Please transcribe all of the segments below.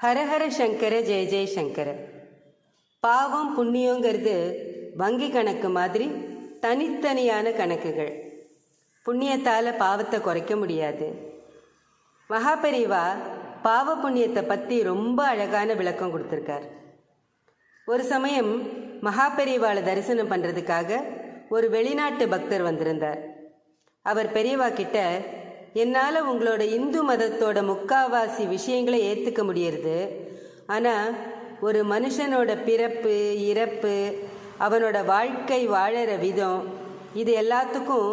ஹரஹர சங்கர ஜெய ஜெயசங்கர பாவம் புண்ணியங்கிறது வங்கி கணக்கு மாதிரி தனித்தனியான கணக்குகள். புண்ணியத்தால் பாவத்தை குறைக்க முடியாது. மகாபெரிவா பாவ புண்ணியத்தை பற்றி ரொம்ப அழகான விளக்கம் கொடுத்துருக்கார். ஒரு சமயம் மகாபெரிவாளை தரிசனம் பண்ணுறதுக்காக ஒரு வெளிநாட்டு பக்தர் வந்திருந்தார். அவர் பெரியவா கிட்ட என்னால் உங்களோட இந்து மதத்தோட முக்காவாசி விஷயங்களை ஏற்றுக்க முடியறது. ஆனால் ஒரு மனுஷனோட பிறப்பு இறப்பு அவனோட வாழ்க்கை வாழற விதம் இது எல்லாத்துக்கும்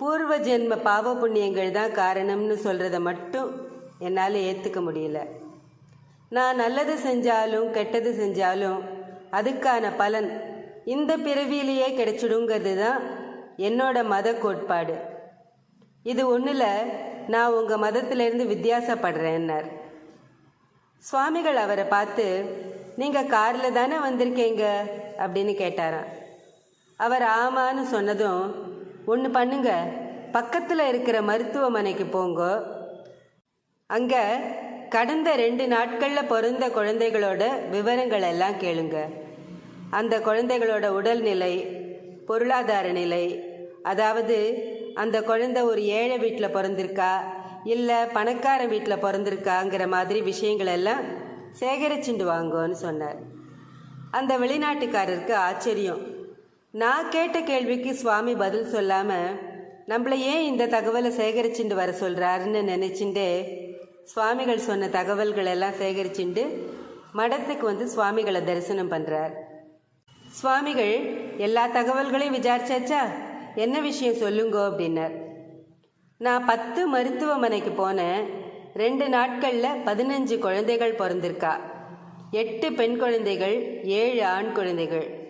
பூர்வ ஜென்ம பாவ புண்ணியங்கள் தான் காரணம்னு சொல்கிறத மட்டும் என்னால் ஏற்றுக்க முடியல. நான் நல்லது செஞ்சாலும் கெட்டது செஞ்சாலும் அதுக்கான பலன் இந்த பிறவியிலேயே கிடைச்சிடுங்கிறது தான் என்னோட மத கோட்பாடு. இது ஒன்றில் நான் உங்கள் மதத்திலேருந்து வித்தியாசப்படுறேன்னார். சுவாமிகள் அவரை பார்த்து நீங்கள் காரில் தானே வந்திருக்கீங்க? அப்படின்னு கேட்டாராம். அவர் ஆமான்னு சொன்னதும் ஒன்று பண்ணுங்க பக்கத்தில் இருக்கிற மருத்துவமனைக்கு போங்க. அங்கே கடந்த ரெண்டு நாட்களில் பிறந்த குழந்தைகளோட விவரங்கள் எல்லாம் கேளுங்க. அந்த குழந்தைகளோட உடல்நிலை பொருளாதார நிலை அதாவது அந்த குழந்தை ஒரு ஏழை வீட்டில் பிறந்திருக்கா? இல்லை பணக்கார வீட்டில் பிறந்திருக்காங்கிற மாதிரி விஷயங்கள் எல்லாம் சேகரிச்சுண்டு வாங்கன்னு சொன்னார். அந்த வெளிநாட்டுக்காரருக்கு ஆச்சரியம். நான் கேட்ட கேள்விக்கு சுவாமி பதில் சொல்லாமல் நம்மளை ஏன் இந்த தகவலை சேகரிச்சுண்டு வர சொல்கிறாருன்னு நினச்சிண்டு சுவாமிகள் சொன்ன தகவல்கள் எல்லாம் சேகரிச்சுண்டு மடத்துக்கு வந்து சுவாமிகளை தரிசனம் பண்ணுறார் சுவாமிகள் எல்லா தகவல்களையும் விசாரிச்சாச்சா? என்ன விஷயம் சொல்லுங்கோ அப்படின்னார். நான் பத்து மருத்துவமனைக்கு போனேன். ரெண்டு நாட்களில் பதினஞ்சு குழந்தைகள் பிறந்திருக்கா. எட்டு பெண் குழந்தைகள் ஏழு ஆண் குழந்தைகள்.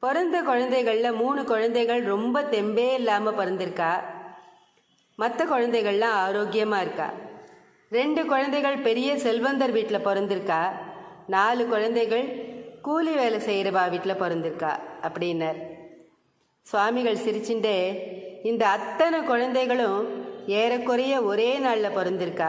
பிறந்த குழந்தைகளில் மூணு குழந்தைகள் ரொம்ப தெம்பே இல்லாமல் பிறந்திருக்கா. மற்ற குழந்தைகள்லாம் ஆரோக்கியமாக இருக்கா. ரெண்டு குழந்தைகள் பெரிய செல்வந்தர் வீட்டில் பிறந்திருக்கா. நாலு குழந்தைகள் கூலி வேலை செய்கிறவா வீட்டில் பிறந்திருக்கா அப்படின்னார். சுவாமிகள் சிரிச்சுட்டே இந்த அத்தனை குழந்தைகளும் ஏறக்குறைய ஒரே நாளில் பிறந்திருக்கா?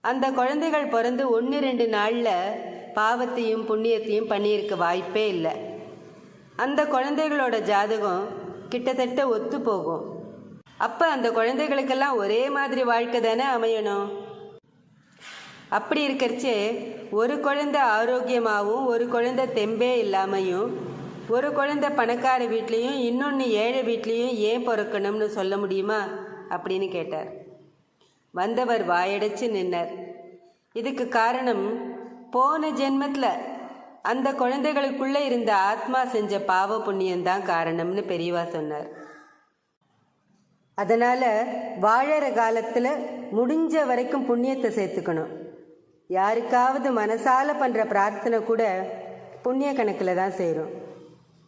அந்த குழந்தைகள் பிறந்து ஒன்று ரெண்டு நாளில் பாவத்தையும் புண்ணியத்தையும் பண்ணியிருக்க வாய்ப்பே இல்லை. அந்த குழந்தைகளோட ஜாதகம் கிட்டத்தட்ட ஒத்து போகும். அப்போ அந்த குழந்தைகளுக்கெல்லாம் ஒரே மாதிரி வாழ்க்கை தானே அமையணும்? அப்படி இருக்கிறச்சே ஒரு குழந்தை ஆரோக்கியமாகவும் ஒரு குழந்தை தெம்பே இல்லாமையும் ஒரு குழந்தை பணக்கார வீட்லேயும் இன்னொன்று ஏழை வீட்லேயும் ஏன் பிறக்கணும்னு சொல்ல முடியுமா? அப்படின்னு கேட்டார். வந்தவர் வாயடைச்சு நின்னார். இதுக்கு காரணம் போன ஜென்மத்தில் அந்த குழந்தைகளுக்குள்ளே இருந்த ஆத்மா செஞ்ச பாவ புண்ணியம்தான் காரணம்னு பெரியவா சொன்னார். அதனால் வாழற காலத்தில் முடிஞ்ச வரைக்கும் புண்ணியத்தை சேர்த்துக்கணும். யாருக்காவது மனசால பண்ணுற பிரார்த்தனை கூட புண்ணிய கணக்கில் தான் சேரும்.